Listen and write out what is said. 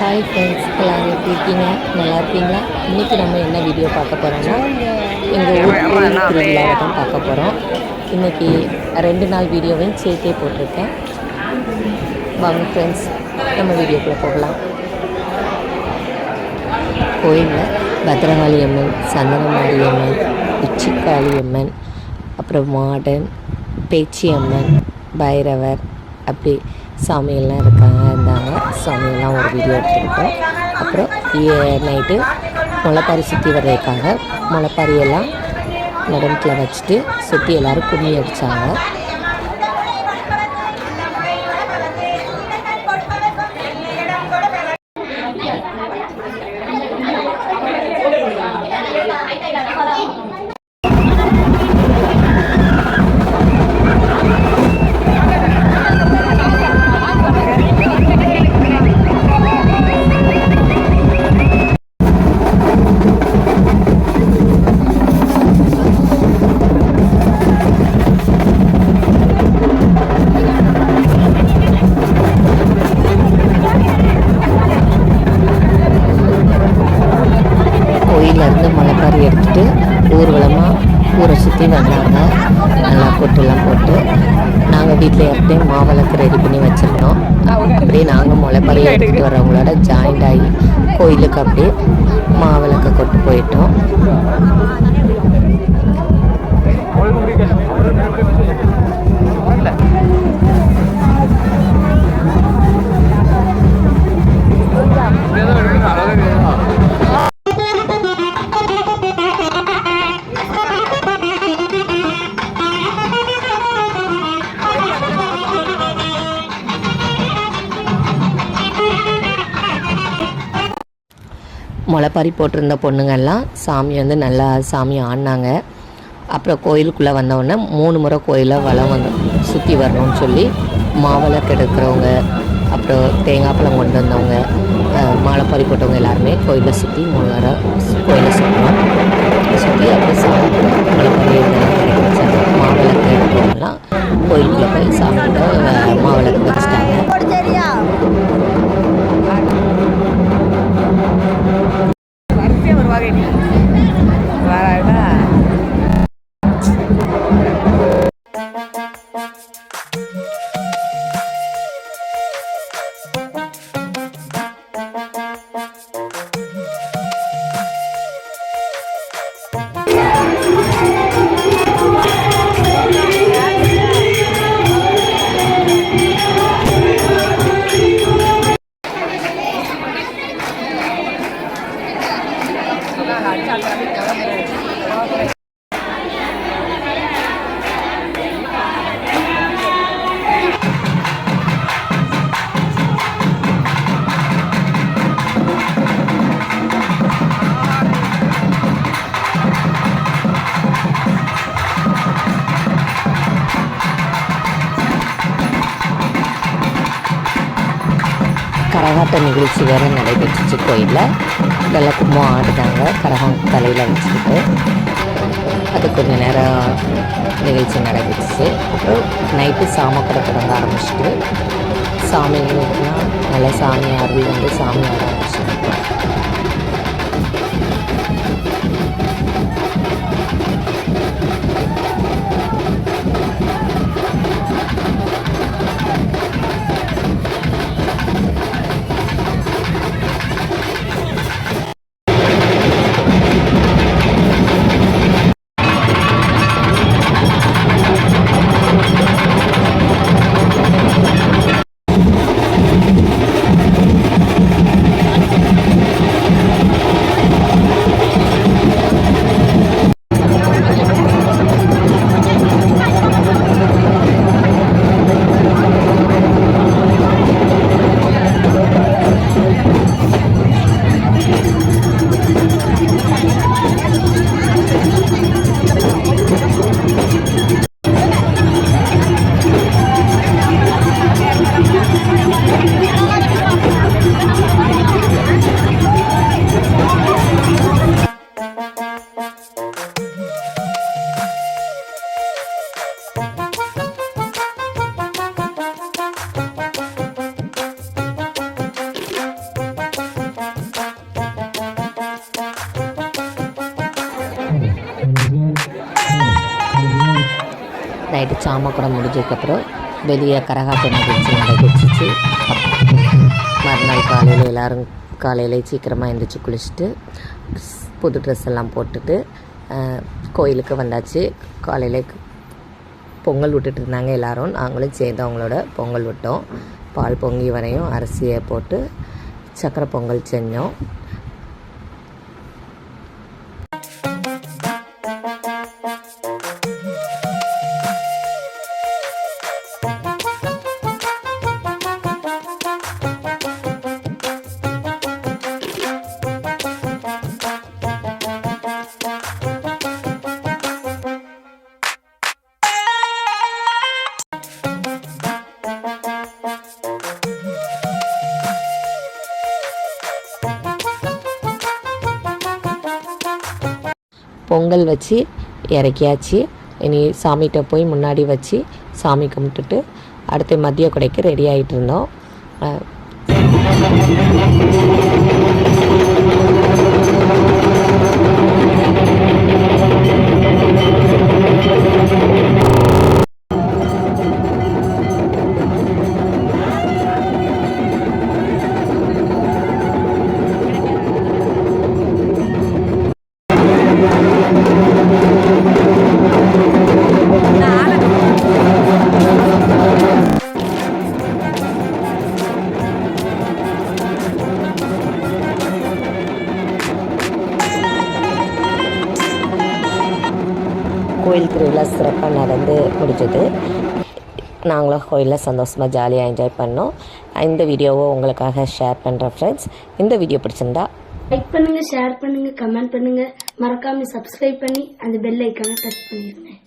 Hi friends எல்லோரும் எப்படி இருக்கீங்க? நல்லா இருக்கீங்களா? இன்றைக்கி நம்ம என்ன வீடியோ பார்க்க போகிறோம்னா எங்கள் ஊர் திருவிழாவை தான் பார்க்க போகிறோம் இன்றைக்கி ரெண்டு நாள் வீடியோவையும் சேர்த்தே போட்டிருக்கேன். வாங்க ஃப்ரெண்ட்ஸ் நம்ம வீடியோக்குள்ளே போகலாம். கோயிலில் பத்ரகாளி அம்மன் சந்தனமாரி அம்மன் உச்சிக்காளி அம்மன் அப்புறம் மாடன் பேச்சி அம்மன் பைரவர் அப்படி சாமியெல்லாம் இருக்காங்க. இருந்தாங்க சாமியெல்லாம் ஒரு வீடியோ எடுத்துக்கிட்டோம் அப்புறம் நைட்டு முளைப்பாரி சுற்றி வர்றதுக்காக முளைப்பாரியெல்லாம் நடனத்தில் வச்சுட்டு சுற்றி எல்லோரும் கும்மி அடித்தாங்க சுற்றி வந்தாங்க. நல்லா கொட்டெல்லாம் போட்டு நாங்கள் வீட்டில் எப்படியும் மாவிளக்கு ரெடி பண்ணி வச்சுருந்தோம். அப்படியே நாங்கள் முளைப்பறையை எடுத்துகிட்டு வரவங்களோட ஜாயிண்ட் ஆகி கோயிலுக்கு அப்படியே மாவிளக்கு முளைப்பாரி போட்டிருந்த பொண்ணுங்கள்லாம் சாமி வந்து நல்லா சாமி ஆடினாங்க. அப்புறம் கோயிலுக்குள்ளே வந்தவுடனே மூணு முறை கோயிலை வளம் வந்து சுற்றி வரணும்னு சொல்லி மாவிளக்கு எடுக்கிறவங்க அப்புறம் தேங்காய் பழம் கொண்டு வந்தவங்க மாலைப்பாரி போட்டவங்க எல்லாருமே கோயிலை சுற்றி மூணு முறை கோயிலை சுற்றணும் சுற்றி அப்புறம் சாமி முளைப்பாரி மாவிளக்கு எடுக்கிறவங்கலாம் கோயிலுக்குள்ளே போய் சாமிகிட்ட அஹ், மாவிளக்கு வச்சுட்டாங்க கரகாட்ட நிகழ்ச்சி வேறு நடைபெற்றுச்சு கோயிலில். இதெல்லாம் கும்பம் ஆடுதாங்க கரகம் தலையில் வச்சுக்கிட்டு. அது கொஞ்ச நேரம் நிகழ்ச்சி நடைபெற்றுச்சு அப்புறம் நைட்டு சாமக்கடை தொடங்க ஆரம்பிச்சிட்டு சாமிங்களுக்குலாம் நல்லா சாமி அருள் வந்து சாமி ஆட ஆரம்பிச்சிட்டு நைட்டு சாம கூட முடிஞ்சதுக்கப்புறம் வெளியே கரகாட்டம் நிகழ்ச்சி நடந்துச்சு மறுநாள் காலையில் எல்லோரும் காலையில் சீக்கிரமாக எழுந்திரிச்சு குளிச்சுட்டு புது ட்ரெஸ் எல்லாம் போட்டுட்டு கோயிலுக்கு வந்தாச்சு. காலையில் பொங்கல் விட்டுட்டு இருந்தாங்க எல்லோரும். நாங்களும் சேர்ந்து அவங்களோட பொங்கல் விட்டோம். பால் பொங்கி வரையும் அரிசியை போட்டு சக்கரை பொங்கல் செஞ்சோம். பொங்கல் வச்சு இறக்கியாச்சு. இனி சாமிகிட்ட போய் முன்னாடி வச்சு சாமி கும்பிட்டுட்டு அடுத்து மதிய கொடைக்கு ரெடி ஆகிட்டு இருந்தோம். கோயில் திருவிழா சிறப்பாக நடந்து முடிஞ்சது. நாங்களும் கோயிலில் சந்தோஷமாக ஜாலியாக என்ஜாய் பண்ணோம். இந்த வீடியோவை உங்களுக்காக ஷேர் பண்ணுறேன் ஃப்ரெண்ட்ஸ் இந்த வீடியோ பிடிச்சிருந்தா லைக் பண்ணுங்க ஷேர் பண்ணுங்க கமெண்ட் பண்ணுங்க. மறக்காம சப்ஸ்கிரைப் பண்ணி அந்த பெல் ஐக்கானை டச் பண்ணிருங்க